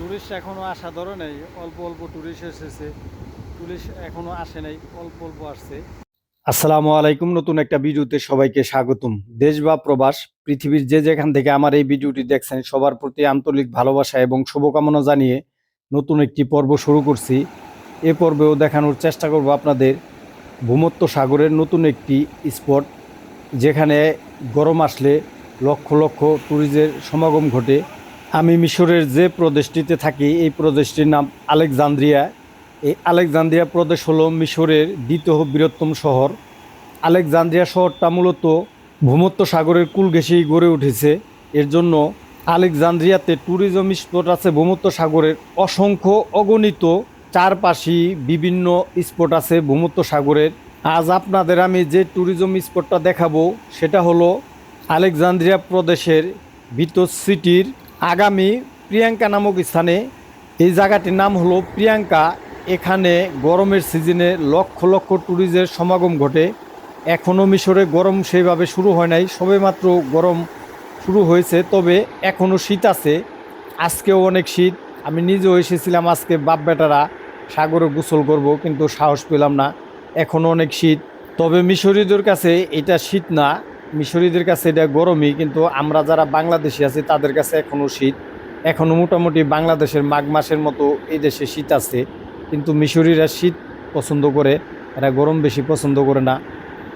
Tourist এখনও আসা ধরে নেই, অল্প অল্প টুরিস্ট এসেছে। টুরিস্ট এখনও আসে নাই, অল্প অল্প আসছে। আসসালামু আলাইকুম, নতুন একটা ভিডিওতে সবাইকে স্বাগতম। দেশ বা প্রবাস, পৃথিবীর যে যেখান থেকে আমার এই ভিডিওটি দেখছেন, সবার প্রতি আন্তরিক ভালোবাসা এবং শুভকামনা জানিয়ে নতুন একটি পর্ব শুরু করছি। এ পর্বেও দেখানোর চেষ্টা করব আপনাদের ভূমত্ব সাগরের নতুন একটি স্পট, যেখানে গরম আসলে লক্ষ লক্ষ ট্যুরিস্টের সমাগম ঘটে। আমি মিশরের যে প্রদেশটিতে থাকি, এই প্রদেশটির নাম আলেকজান্দ্রিয়া। এই আলেকজান্দ্রিয়া প্রদেশ হলো মিশরের দ্বিতীয় বৃহত্তম শহর। আলেকজান্দ্রিয়া শহরটা মূলত ভূমত্ব সাগরের কুল ঘেঁষেই গড়ে উঠেছে। এর জন্য আলেকজান্দ্রিয়াতে ট্যুরিজম স্পট আছে ভূমত্ব সাগরের। অসংখ্য অগণিত চারপাশি বিভিন্ন স্পট আছে ভূমত্ব সাগরের। আজ আপনাদের আমি যে ট্যুরিজম স্পটটা দেখাবো, সেটা হলো আলেকজান্দ্রিয়া প্রদেশের ভিতর সিটির আগামী প্রিয়াঙ্কা নামক স্থানে এই জায়গাটির নাম হলো প্রিয়াঙ্কা। এখানে গরমের সিজনে লক্ষ লক্ষ ট্যুরিস্টের সমাগম ঘটে। এখনও মিশরে গরম সেইভাবে শুরু হয় নাই, সবেমাত্র গরম শুরু হয়েছে, তবে এখনও শীত আছে। আজকেও অনেক শীত। আমি নিজেও এসেছিলাম আজকে বাপ বেটারা সাগরে গোসল করব, কিন্তু সাহস পেলাম না। এখনও অনেক শীত। তবে মিশরীদের কাছে এটা শীত না। মিশরীদের কাছে এটা গরমই, কিন্তু আমরা যারা বাংলাদেশি আছি, তাদের কাছে এখনও শীত। এখনও মোটামুটি বাংলাদেশের মাঘ মাসের মতো এই দেশে শীত আছে, কিন্তু মিশরীরা শীত পছন্দ করে, এরা গরম বেশি পছন্দ করে না।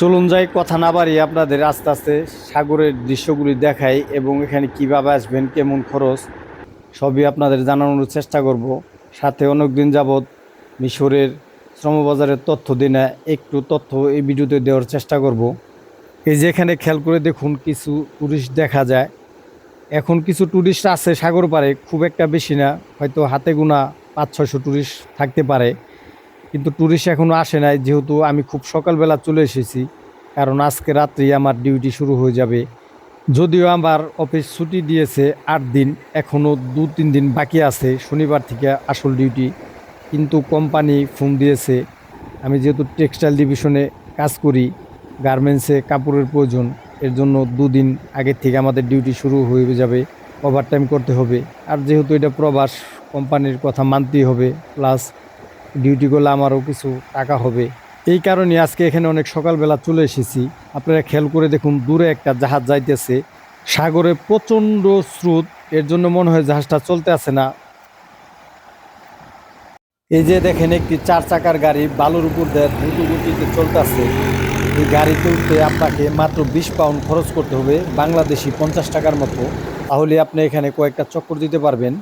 চলুন যাই, কথা না বাড়িয়ে আপনাদের আস্তে আস্তে সাগরের দৃশ্যগুলি দেখাই এবং এখানে কীভাবে আসবেন, কেমন খরচ, সবই আপনাদের জানানোর চেষ্টা করব। সাথে অনেক দিন যাবৎ মিশরের শ্রমবাজারের তথ্য দিনে একটু তথ্য এই ভিডিওতে দেওয়ার চেষ্টা করব। এই যে এখানে খেয়াল করে দেখুন কিছু টুরিস্ট দেখা যায়। এখন কিছু টুরিস্ট আছে সাগর পারে খুব একটা বেশি না, হয়তো হাতে গোনা পাঁচ, ছয়শো টুরিস্ট থাকতে পারে। কিন্তু টুরিস্ট এখনও আসে নাই, যেহেতু আমি খুব সকালবেলা চলে এসেছি, কারণ আজকে রাত্রি আমার ডিউটি শুরু হয়ে যাবে। যদিও আমার অফিস ছুটি দিয়েছে আট দিন এখনও দু, তিন দিন বাকি আছে, শনিবার থেকে আসল ডিউটি কিন্তু কোম্পানি ফোন দিয়েছে, আমি যেহেতু টেক্সটাইল ডিভিশনে কাজ করি গার্মেন্টসে কাপড়ের প্রয়োজন, এর জন্য দুদিন আগের থেকে আমাদের ডিউটি শুরু হয়ে যাবে ওভারটাইম করতে হবে। আর যেহেতু এটা প্রবাস কোম্পানির কথা মানতেই হবে প্লাস ডিউটি করলে আমারও কিছু টাকা হবে। এই কারণে আজকে এখানে অনেক সকালবেলা চলে এসেছি। আপনারা খেয়াল করে দেখুন, দূরে একটা জাহাজ যাইতেছে। সাগরে প্রচণ্ড স্রোত, এর জন্য মনে হয় জাহাজটা চলতে আছে না। এই যে দেখেন একটি চার চাকার গাড়ি, বালুর উপর দিয়ে দ্রুত গতিতে চলতেছে। এই গাড়ি তুলতে আপনাকে মাত্র বিশ পাউন্ড খরচ করতে হবে, বাংলাদেশি পঞ্চাশ টাকার মতো। তাহলে আপনি এখানে কয়েকটা চক্কর দিতে পারবেন।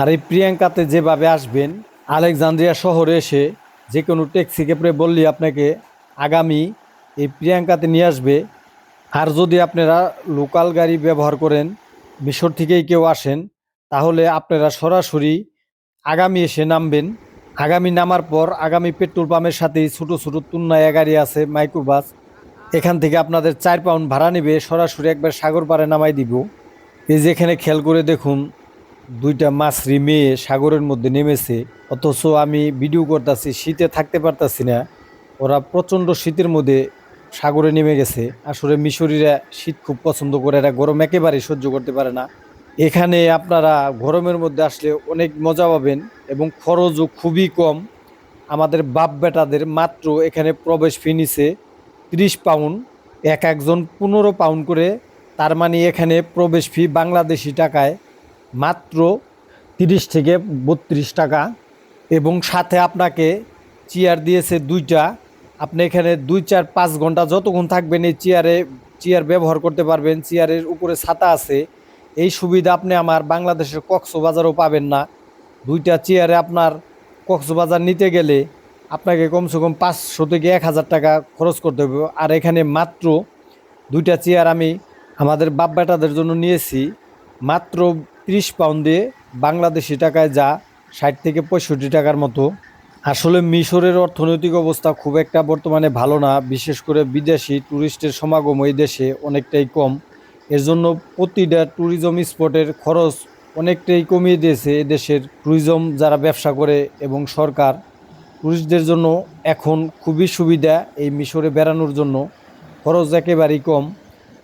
আর এই প্রিয়াঙ্কাতে যেভাবে আসবেন, আলেকজান্দ্রিয়া শহরে এসে যে কোনো ট্যাক্সি ক্যাবরে বললে আপনাকে আগামী এই প্রিয়াঙ্কাতে নিয়ে আসবে। আর যদি আপনারা লোকাল গাড়ি ব্যবহার করেন, মিশর থেকেই কেউ আসেন, তাহলে আপনারা সরাসরি আগামী এসে নামবেন। আগামী নামার পর আগামী পেট্রোল পাম্পের সাথেই ছোটো ছোটো তুন্নায়া গাড়ি আছে মাইক্রোবাস এখান থেকে আপনাদের চার পাউন্ড ভাড়া নেবে, সরাসরি একবার সাগর পাড়ে নামাই দিব। এই যে এখানে খেয়াল করে দেখুন, দুইটা মাছরি মেয়ে সাগরের মধ্যে নেমেছে। অথচ আমি ভিডিও করতেছি, শীতে থাকতে পারতাছি না। ওরা প্রচণ্ড শীতের মধ্যে সাগরে নেমে গেছে। আসলে মিশরীরা শীত খুব পছন্দ করে এরা গরম একেবারেই সহ্য করতে পারে না। এখানে আপনারা গরমের মধ্যে আসলে অনেক মজা পাবেন এবং খরচও খুবই কম। আমাদের বাপ বেটাদের মাত্র এখানে প্রবেশ ফি নিছে তিরিশ পাউন্ড। এক একজন পনেরো পাউন্ড করে, তার মানে এখানে প্রবেশ ফি বাংলাদেশি টাকায় মাত্র তিরিশ থেকে বত্রিশ টাকা। এবং সাথে আপনাকে চেয়ার দিয়েছে দুইটা। আপনি এখানে দুই, চার, পাঁচ ঘণ্টা যতক্ষণ থাকবেন এই চেয়ারে, চেয়ার ব্যবহার করতে পারবেন। চেয়ারের উপরে ছাতা আছে। এই সুবিধা আপনি আমার বাংলাদেশের কক্সবাজারও পাবেন না। দুইটা চেয়ারে আপনার কক্সবাজার নিতে গেলে আপনাকে কমসে কম পাঁচশো থেকে এক হাজার টাকা খরচ করতে হবে। আর এখানে মাত্র দুইটা চেয়ার আমি আমাদের বাপ বেটাদের জন্য নিয়েছি। মাত্র ত্রিশ পাউন্ডে বাংলাদেশি টাকায় যা ষাট থেকে পঁয়ষট্টি টাকার মতো। আসলে মিশরের অর্থনৈতিক অবস্থা খুব একটা বর্তমানে ভালো না। বিশেষ করে বিদেশি ট্যুরিস্টের সমাগম এই দেশে অনেকটাই কম। এর জন্য প্রতিটা ট্যুরিজম স্পটের খরচ অনেকটাই কমিয়ে দিয়েছে এদেশের ট্যুরিজম যারা ব্যবসা করে এবং সরকার। ট্যুরিস্টদের জন্য এখন খুবই সুবিধা এই মিশরে বেড়ানোর জন্য। খরচ একেবারেই কম।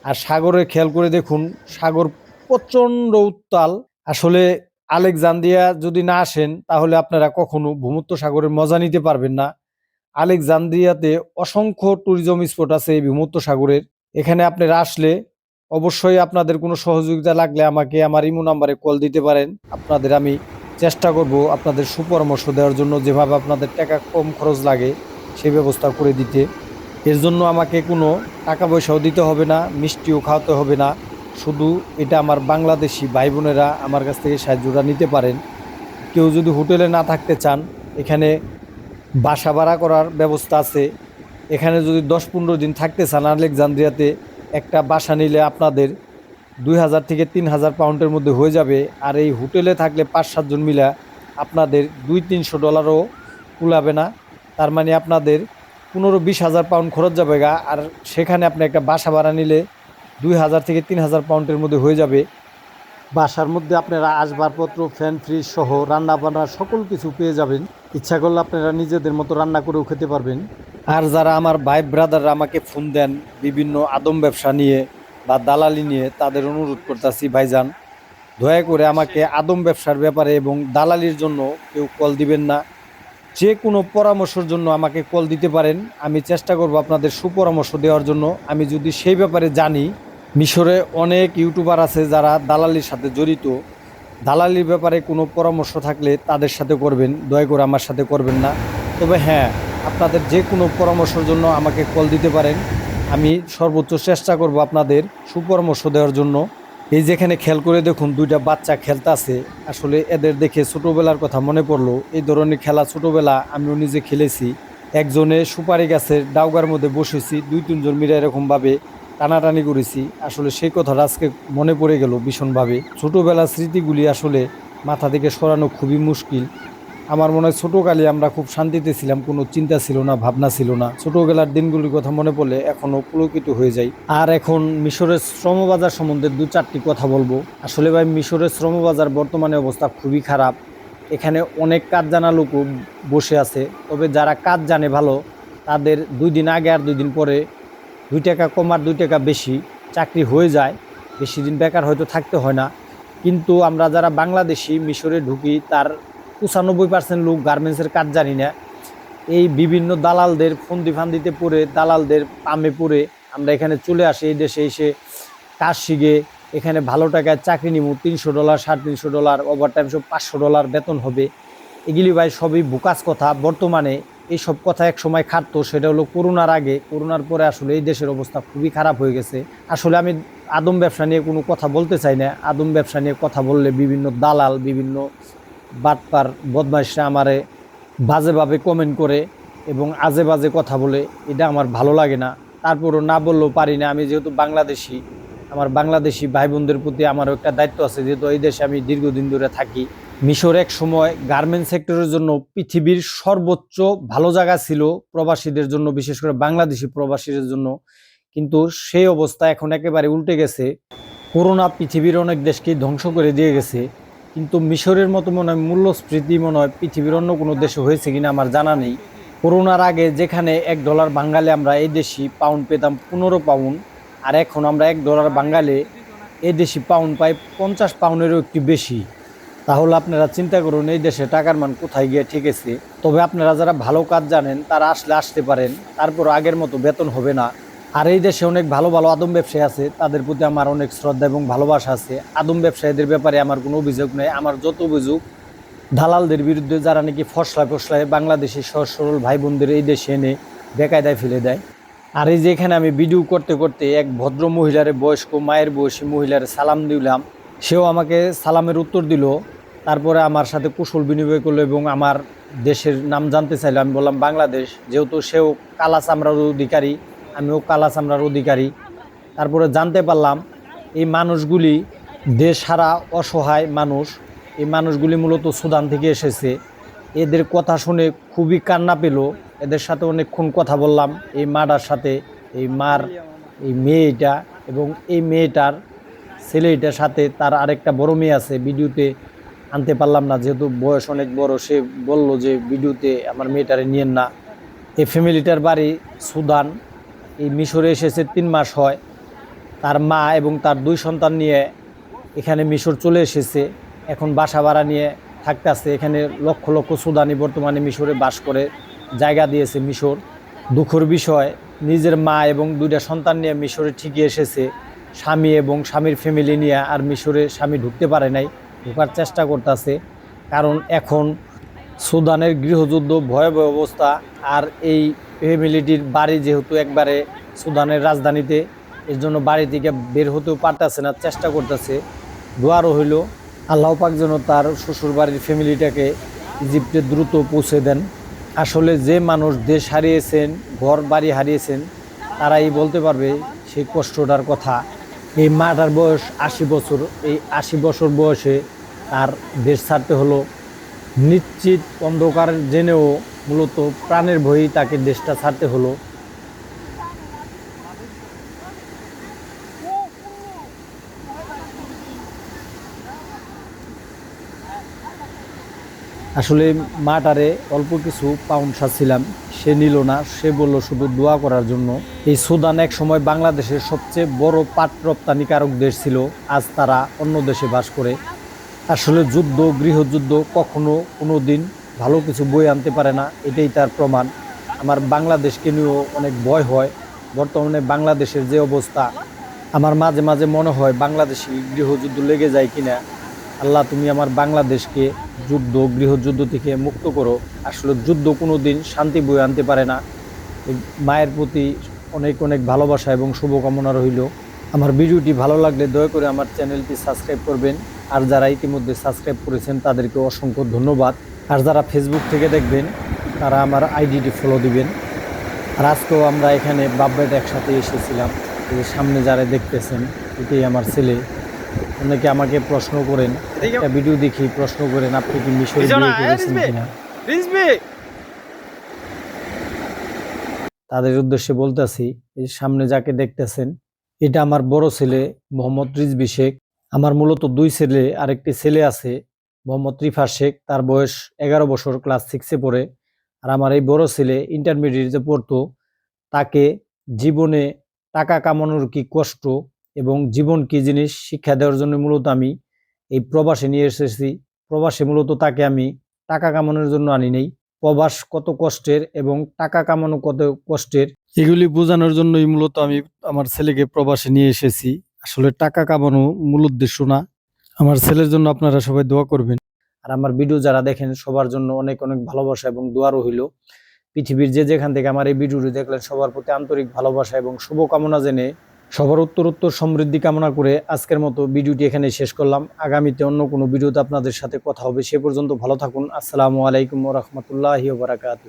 আর সাগরে খেয়াল করে দেখুন, সাগর প্রচণ্ড উত্তাল। আসলে আলেকজান্দ্রিয়া যদি না আসেন, তাহলে আপনারা কখনো ভূমধ্য সাগরের মজা নিতে পারবেন না। আলেকজান্দ্রিয়াতে অসংখ্য ট্যুরিজম স্পট আছে এই ভূমধ্য সাগরের। এখানে আপনারা আসলে অবশ্যই আপনাদের কোনো সহযোগিতা লাগলে আমাকে আমার ইমো নাম্বারে কল দিতে পারেন। আপনাদের আমি চেষ্টা করব আপনাদের সুপরামর্শ দেওয়ার জন্য যেভাবে আপনাদের টাকা কম খরচ লাগে সেই ব্যবস্থা করে দিতে। এর জন্য আমাকে কোনো টাকা পয়সাও দিতে হবে না, মিষ্টিও খাওয়াতে হবে না। শুধু এটা আমার বাংলাদেশি ভাই বোনেরা আমার কাছ থেকে সাহায্যটা নিতে পারেন। কেউ যদি হোটেলে না থাকতে চান, এখানে বাসা ভাড়া করার ব্যবস্থা আছে। এখানে যদি দশ পনেরো দিন থাকতে চান আলেকজান্দ্রিয়াতে একটা বাসা নিলে আপনাদের দুই হাজার থেকে তিন হাজার পাউন্ডের মধ্যে হয়ে যাবে। আর এই হোটেলে থাকলে পাঁচ সাতজন মিলা আপনাদের দুই তিনশো ডলারও কুলাবে না। তার মানে আপনাদের পনেরো বিশ হাজার পাউন্ড খরচ যাবে গা। আর সেখানে আপনি একটা বাসা ভাড়া নিলে দুই হাজার থেকে তিন হাজার পাউন্ডের মধ্যে হয়ে যাবে। বাসার মধ্যে আপনারা আসবাবপত্র, ফ্যান, ফ্রিজ সহ রান্না বান্না সকল কিছু পেয়ে যাবেন। ইচ্ছা করলে আপনারা নিজেদের মতো রান্না করেও খেতে পারবেন। আর যারা আমার ভাই ব্রাদাররা আমাকে ফোন দেন বিভিন্ন আদম ব্যবসা নিয়ে বা দালালি নিয়ে, তাদের অনুরোধ করতেছি, ভাইজান, দয়া করে আমাকে আদম ব্যবসার ব্যাপারে এবং দালালির জন্য কেউ কল দিবেন না। যে কোনো পরামর্শের জন্য আমাকে কল দিতে পারেন। আমি চেষ্টা করব আপনাদের সুপরামর্শ দেওয়ার জন্য। আমি যদি সেই ব্যাপারে জানি, মিশরে অনেক ইউটিউবার আছে যারা দালালির সাথে জড়িত। দালালির ব্যাপারে কোনো পরামর্শ থাকলে তাদের সাথে করবেন। দয়া করে আমার সাথে করবেন না। তবে হ্যাঁ আপনাদের যে কোনো পরামর্শের জন্য আমাকে কল দিতে পারেন। আমি সর্বোচ্চ চেষ্টা করব আপনাদের সুপরামর্শ দেওয়ার জন্য। এই যেখানে খেয়াল করে দেখুন, দুইটা বাচ্চা খেলতেছে আসলে এদের দেখে ছোটোবেলার কথা মনে পড়ল। এই ধরনের খেলা ছোটোবেলা আমিও নিজে খেলেছি। একজনে সুপারি গাছের ডাউগার মধ্যে বসেছি, দুই তিনজন মিলে এরকমভাবে টানাটানি করেছি। আসলে সেই কথাটা আজকে মনে পড়ে গেল ভীষণভাবে। ছোটোবেলার স্মৃতিগুলি আসলে মাথা থেকে সরানো খুবই মুশকিল। আমার মনে হয় ছোটোকালে আমরা খুব শান্তিতে ছিলাম, কোনো চিন্তা ছিল না, ভাবনা ছিল না। ছোটোবেলার দিনগুলির কথা মনে পড়লে এখনও পুলকিত হয়ে যায় আর এখন মিশরের শ্রমবাজার সম্বন্ধে দু চারটি কথা বলব। আসলে ভাই, মিশরের শ্রমবাজার বর্তমানে অবস্থা খুবই খারাপ। এখানে অনেক কাজ জানা লোকও বসে আছে। তবে যারা কাজ জানে ভালো, তাদের দুই দিন আগে আর দুই দিন পরে দুই টাকা কম আর দুই টাকা বেশি চাকরি হয়ে যায়। বেশি দিন বেকার হয়তো থাকতে হয় না। কিন্তু আমরা যারা বাংলাদেশি, মিশরে ঢুকি, তার পঁচানব্বই পার্সেন্ট লোক গার্মেন্টসের কাজ জানি না। এই বিভিন্ন দালালদের ফন্দি ফান্দিতে পড়ে, দালালদের পামে পড়ে আমরা এখানে চলে আসি, এই দেশে এসে কাজ শিখে এখানে ভালো টাকায় চাকরি নিব, তিনশো ডলার সাড়ে তিনশো ডলার ওভার টাইম সব পাঁচশো ডলার বেতন হবে। এগুলি ভাই সবই বুকাস কথা। বর্তমানে এই সব কথা এক সময় খাটতো, সেটা হলো করোনার আগে। করোনার পরে আসলে এই দেশের অবস্থা খুবই খারাপ হয়ে গেছে। আসলে আমি আদম ব্যবসা নিয়ে কোনো কথা বলতে চাই না। আদম ব্যবসা নিয়ে কথা বললে বিভিন্ন দালাল, বিভিন্ন বাটপার বদমাইশরা আমারে বাজেভাবে কমেন্ট করে এবং আজে বাজে কথা বলে, এটা আমার ভালো লাগে না। তারপরও না বললেও পারি না, আমি যেহেতু বাংলাদেশি, আমার বাংলাদেশি ভাই বোনদের প্রতি আমারও একটা দায়িত্ব আছে, যেহেতু এই দেশে আমি দীর্ঘদিন ধরে থাকি। মিশর এক সময় গার্মেন্ট সেক্টরের জন্য পৃথিবীর সর্বোচ্চ ভালো জায়গা ছিল প্রবাসীদের জন্য, বিশেষ করে বাংলাদেশি প্রবাসীদের জন্য। কিন্তু সেই অবস্থা এখন একেবারে উল্টে গেছে। করোনা পৃথিবীর অনেক দেশকে ধ্বংস করে দিয়ে গেছে। কিন্তু মিশরের মতো মনে হয় মূল্যস্ফীতি মনে হয় পৃথিবীর অন্য কোনো দেশে হয়েছে কিনা আমার জানা নেই। করোনার আগে যেখানে এক ডলার বাঙালি আমরা এই দেশি পাউন্ড পেতাম পনেরো পাউন্ড আর এখন আমরা এক ডলার বাঙালি এই দেশি পাউন্ড পাই পঞ্চাশ পাউন্ডেরও একটু বেশি। তাহলে আপনারা চিন্তা করুন, এই দেশে টাকার মান কোথায় গিয়ে ঠেকেছে? তবে আপনারা যারা ভালো কাজ জানেন, তারা আসলে আসতে পারেন তারপর আগের মতো বেতন হবে না। আর এই দেশে অনেক ভালো ভালো আদম ব্যবসায়ী আছে, তাদের প্রতি আমার অনেক শ্রদ্ধা এবং ভালোবাসা আছে। আদম ব্যবসায়ীদের ব্যাপারে আমার কোনো অভিযোগ নেই। আমার যত অভিযোগ দালালদের বিরুদ্ধে যারা নাকি ফসলা ফসলায় বাংলাদেশি সহজ সরল ভাই বোনদের এই দেশে এনে বেকায়দায় ফেলে দেয়। আর এই যে এখানে আমি ভিডিও করতে করতে এক ভদ্র মহিলার, বয়স্ক মায়ের বয়সী মহিলার সালাম দিলাম। সেও আমাকে সালামের উত্তর দিল। তারপরে আমার সাথে কুশল বিনিময় করল এবং আমার দেশের নাম জানতে চাইলো। আমি বললাম, বাংলাদেশ, যেহেতু সেও কালা চামড়ার অধিকারী আমিও কালা চামড়ার অধিকারী। তারপরে জানতে পারলাম, এই মানুষগুলি দেশ হারা অসহায় মানুষ। এই মানুষগুলি মূলত সুদান থেকে এসেছে। এদের কথা শুনে খুবই কান্না পেল। এদের সাথে অনেকক্ষণ কথা বললাম। এই মাটার সাথে, এই মার, এই মেয়েটা এবং এই মেয়েটার ছেলেটার সাথে তার আরেকটা বড় মেয়ে আছে। ভিডিওতে আনতে পারলাম না, যেহেতু বয়স অনেক বড়, সে বলল যে, ভিডিওতে আমার মেয়েটারে নিয়েন না। এই ফ্যামিলিটার বাড়ি সুদান। এই মিশরে এসেছে তিন মাস হয়। তার মা এবং তার দুই সন্তান নিয়ে এখানে মিশর চলে এসেছে। এখন বাসা ভাড়া নিয়ে থাকতে আসছে এখানে লক্ষ লক্ষ সুদানি বর্তমানে মিশরে বাস করে, জায়গা দিয়েছে মিশর। দুঃখর বিষয়, নিজের মা এবং দুইটা সন্তান নিয়ে মিশরে ঠিকই এসেছে। স্বামী এবং স্বামীর ফ্যামিলি নিয়ে আর মিশরে স্বামী ঢুকতে পারে নাই, ঢোকার চেষ্টা করতেছে। কারণ এখন সুদানের গৃহযুদ্ধ ভয়াবহ অবস্থা। আর এই ফ্যামিলিটির বাড়ি যেহেতু একবারে সুদানের রাজধানীতে এর জন্য বাড়ি থেকে বের হতেও পারতেছে না, চেষ্টা করতেছে। দোয়ারও হইল, আল্লাহ পাক যেন তার শ্বশুর বাড়ির ফ্যামিলিটাকে ইজিপ্টে দ্রুত পৌঁছে দেন। আসলে যে মানুষ দেশ হারিয়েছেন, ঘর, বাড়ি হারিয়েছেন, তারাই বলতে পারবে সেই কষ্টটার কথা। এই মাটার বয়স আশি বছর, এই আশি বছর বয়সে তার দেশ ছাড়তে হলো। নিশ্চিত অন্ধকার জেনেও মূলত প্রাণের ভয়েই তাকে দেশটা ছাড়তে হলো। আসলে মাটারে অল্প কিছু পাউন্ড ছিলাম সে নিল না, সে বলল শুধু দোয়া করার জন্য। এই সুদান এক সময় বাংলাদেশের সবচেয়ে বড় পাট রপ্তানিকারক দেশ ছিল, আজ তারা অন্য দেশে বাস করে। আসলে যুদ্ধ, গৃহযুদ্ধ কখনো কোনো দিন ভালো কিছু বই আনতে পারে না, এটাই তার প্রমাণ। আমার বাংলাদেশকে নিয়েও অনেক ভয় হয়। বর্তমানে বাংলাদেশের যে অবস্থা, আমার মাঝে মাঝে মনে হয় বাংলাদেশে গৃহযুদ্ধ লেগে যায় কিনা। আল্লাহ, তুমি আমার বাংলাদেশকে যুদ্ধ, গৃহযুদ্ধ থেকে মুক্ত করো। আসলে যুদ্ধ কোনো দিন শান্তি বয়ে আনতে পারে না। মায়ের প্রতি অনেক অনেক ভালোবাসা এবং শুভকামনা রইল। আমার ভিডিওটি ভালো লাগলে দয়া করে আমার চ্যানেলটি সাবস্ক্রাইব করবেন। আর যারা ইতিমধ্যে সাবস্ক্রাইব করেছেন, তাদেরকে অসংখ্য ধন্যবাদ। আর যারা ফেসবুক থেকে দেখবেন তারা আমার আইডিটি ফলো দিবেন। আর আজকেও আমরা এখানে বাব্বাইট একসাথে এসেছিলাম। যে সামনে যারা দেখতেছেন এটাই আমার ছেলে। অনেকে আমাকে প্রশ্ন করেন একটা ভিডিও দেখি প্রশ্ন করেন আপনি কি মিশরে বিয়ে করেছেন কিনা? তাদের উদ্দেশ্যে বলতেছি এই সামনে যাকে দেখতেছেন এটা আমার বড় ছেলে মোহাম্মদ রিজবি শেখ। আমার মূলত দুই ছেলে আরেকটি ছেলে আছে মোহাম্মদ রিফা শেখ, তার বয়স এগারো বছর, ক্লাস সিক্সে পড়ে। আর আমার এই বড় ছেলে ইন্টারমিডিয়েটে পড়তো, তাকে জীবনে টাকা কামানোর কি কষ্ট এবং জীবন কি জিনিস শিক্ষা দেওয়ার জন্য মূলত আমি এই প্রবাসে নিয়ে এসেছি। প্রবাসে মূলত তাকে আমি টাকা কামানোর জন্য আনি নেই। প্রবাস কত কষ্টের এবং টাকা কামানো কত কষ্টের এগুলি বোঝানোর জন্যই মূলত আমি আমার ছেলেকে প্রবাসে নিয়ে এসেছি। আসলে টাকা কামানো মূল উদ্দেশ্য না। আমার ছেলের জন্য আপনারা সবাই দোয়া করবেন। আর আমার ভিডিও যারা দেখেন, সবার জন্য অনেক অনেক ভালোবাসা এবং দোয়ারও হইল। পৃথিবীর যে যেখান থেকে আমার এই ভিডিওটি দেখলেন, সবার প্রতি আন্তরিক ভালোবাসা এবং শুভকামনা জেনে সবার উত্তর উত্তর সমৃদ্ধি কামনা করে আজকের মতো ভিডিওটি এখানে শেষ করলাম। আগামীতে অন্য কোনো ভিডিওতে আপনাদের সাথে কথা হবে, সে পর্যন্ত ভালো থাকুন। আসসালামু আলাইকুম রহমতুল্লাহ বারাকাতু